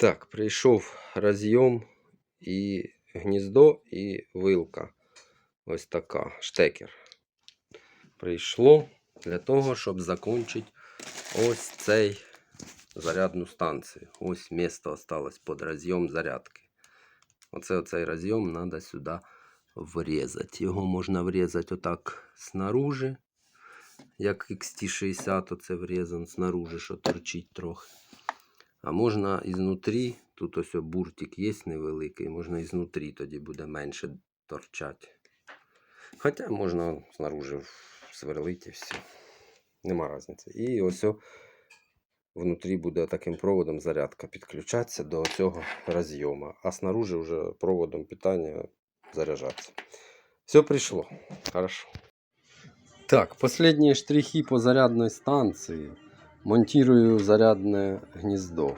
Так, прийшов розйом і гніздо, і вилка. Ось така, штекер. Прийшло для того, щоб закінчити ось цей зарядну станцію. Ось місто осталось під розйом зарядки. Оце оцей розйом треба сюди врізати. Його можна врізати отак снаружи, як XT60, оце врізан снаружи, що торчить трохи. А можна ізнутрі, тут ось буртик є невеликий, можна ізнутрі, тоді буде менше торчати. Хоча можна снаружи сверлити і все. Нема різниці. І ось внутрі буде таким проводом зарядка підключатися до цього розйома, а снаружи вже проводом питання заряджатися. Все прийшло. Хорошо. Так, последние штрихи по зарядной станции. Монтирую зарядное гнездо.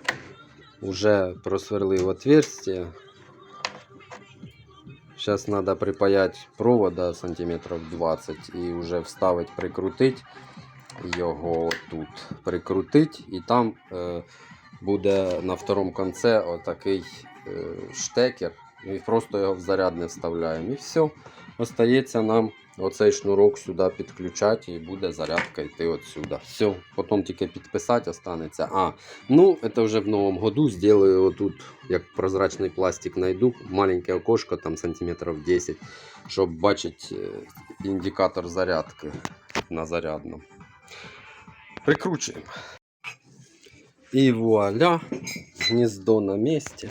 Уже просверлил отверстие. Сейчас надо припаять провода сантиметров 20 и уже вставить, прикрутить його тут. Прикрутить і там е, буде на втором конце отакий е, штекер. І просто його в зарядне вставляємо. І все. Остається нам оцей шнурок сюди підключати і буде зарядка йти отсюда. Все, потім тільки підписати останеться. А, ну, це вже в новому году зроблю отут, як прозрачний пластик найду, маленьке окошко, там сантиметрів 10, щоб бачити е, індикатор зарядки на зарядному. Прикручуємо. І вуаля, гніздо на місці.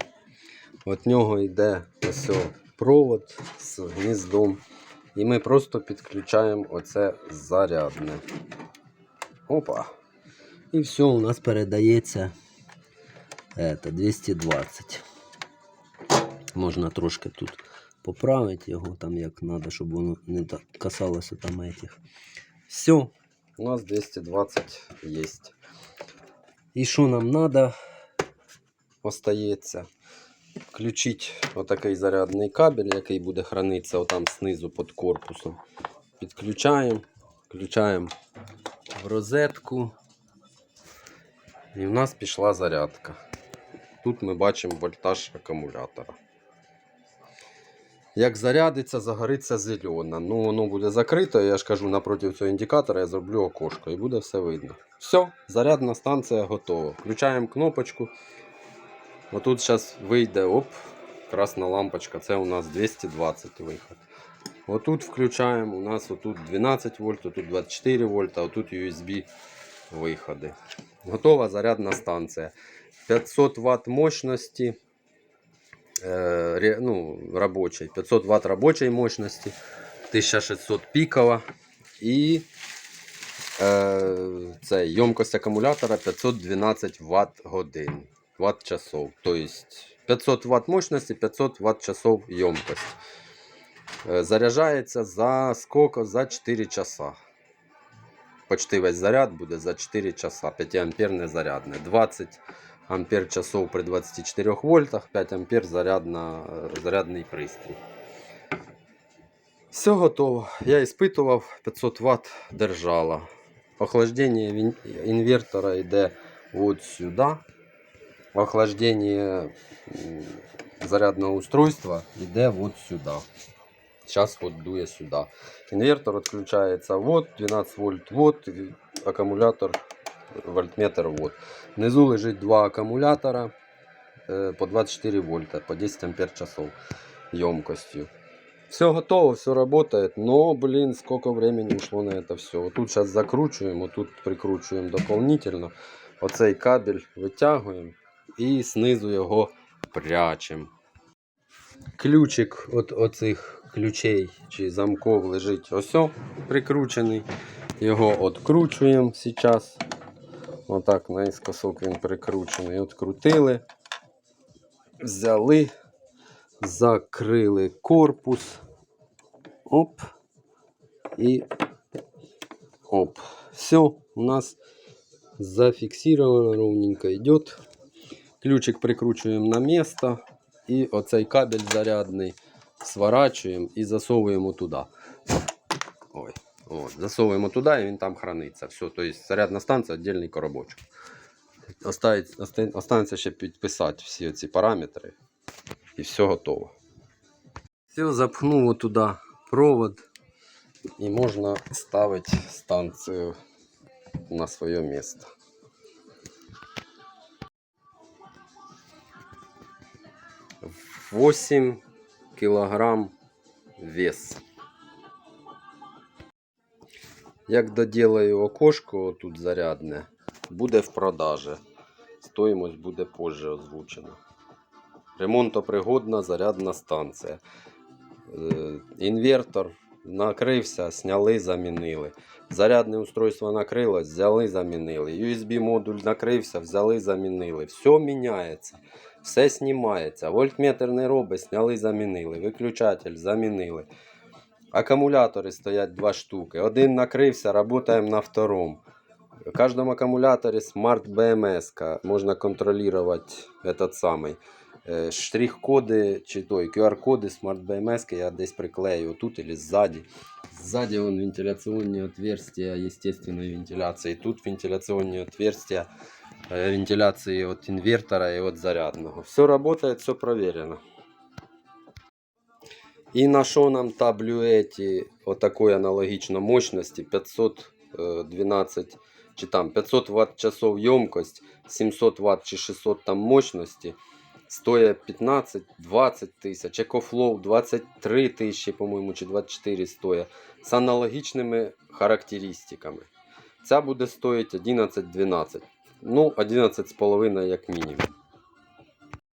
От нього йде ось провод з гніздом. І ми просто підключаємо оце зарядне. Опа. І все, у нас передається это, 220. Можна трошки тут поправити його там як треба, щоб воно не касалося там этих. Все, у нас 220 є. І що нам треба? Остається включити отакий зарядний кабель, який буде хранитися отам знизу під корпусом. Підключаємо, включаємо в розетку. І в нас пішла зарядка. Тут ми бачимо вольтаж акумулятора. Як зарядиться, загориться зелена. Ну, воно буде закрито, я ж кажу, напроти цього індикатора я зроблю окошко і буде все видно. Все, зарядна станція готова. Включаємо кнопочку. Отут зараз вийде оп, красна лампочка, це у нас 220 виход. Отут включаємо, у нас отут 12 вольт, отут 24 вольта, отут USB виходи. Готова зарядна станція. 500 Вт мощності. Е, ну, робочей. 500 Вт робочей мощності, 1600 пікова. І е, це ємкость акумулятора 512 Вт годин. Вт часов. То есть 500 Вт мощности, 500 Вт часов емкость. Е, Заряджається за сколько? За 4 часа. Почти весь заряд буде за 4 часа. 5 амперне зарядне. 20 ампер часов при 24 вольтах, 5 ампер зарядна, е, зарядний пристрій. Все готово. Я іспитував 500 Вт держала. Охлаждення він- інвертора йде от сюди. Охлаждение зарядного устройства йде вот сюда. Сейчас вот дує сюда. Інвертор відключається вот, 12 вольт вот, і акумулятор вольтметр вот. Внизу лежить два акумулятора е, по 24 вольта, по 10 ампер часов емкостью. Все готово, все работает, но, блин, сколько времени ушло на это все. Вот тут сейчас закручиваем, вот тут прикручиваем дополнительно. Оцей кабель витягуємо і знизу його прячемо. Ключик от оцих ключей чи замков лежить ось прикручений. Його откручуємо зараз. Отак наискосок він прикручений. Открутили. Взяли, закрили корпус. Оп. І оп. Все, у нас зафиксировано, ровненько идет. Ключик прикручуємо на место. І оцей кабель зарядний сворачуємо і засовуємо туди. Ой, от, засовуємо туди і він там храниться. Все, то есть зарядна станція, віддільний коробочок. Останеться ще підписати всі ці параметри. І все готово. Все, запхнуло туди провод. І можна ставити станцію на своє місце. Восемь кілограм вес. Як доделаю окошко тут зарядне, буде в продаже. Стоїмость буде позже озвучена. Ремонтопригодна зарядна станція. Е, Інвертор накрився, сняли, замінили. Зарядне устройство накрилось, взяли, замінили. USB модуль накрився, взяли, замінили. Все міняється, все знімається. Вольтметр не робить, сняли, замінили. Виключатель замінили. Акумулятори стоять два штуки. Один накрився, працюємо на втором. В каждом аккумуляторе Smart BMS -ка. можно контролировать этот самый э, штрих-коды чи той QR-коди Smart BMS -ки я десь приклею тут или сзади. Сзади вон вентиляционные отверстия естественной вентиляции. Тут вентиляционные отверстия э, вентиляции от инвертора и от зарядного. Все работает, все проверено. І на що нам та блюеті отакої аналогічно мощності 512 чи там 500 Вт часов ємкость, 700 Вт чи 600 там мощності, стоїть 15-20 тисяч, EcoFlow 23 тисячі, по-моєму, чи 24 стоїть, з аналогічними характеристиками. Ця буде стоїть 11-12. Ну, 11,5 як мінімум.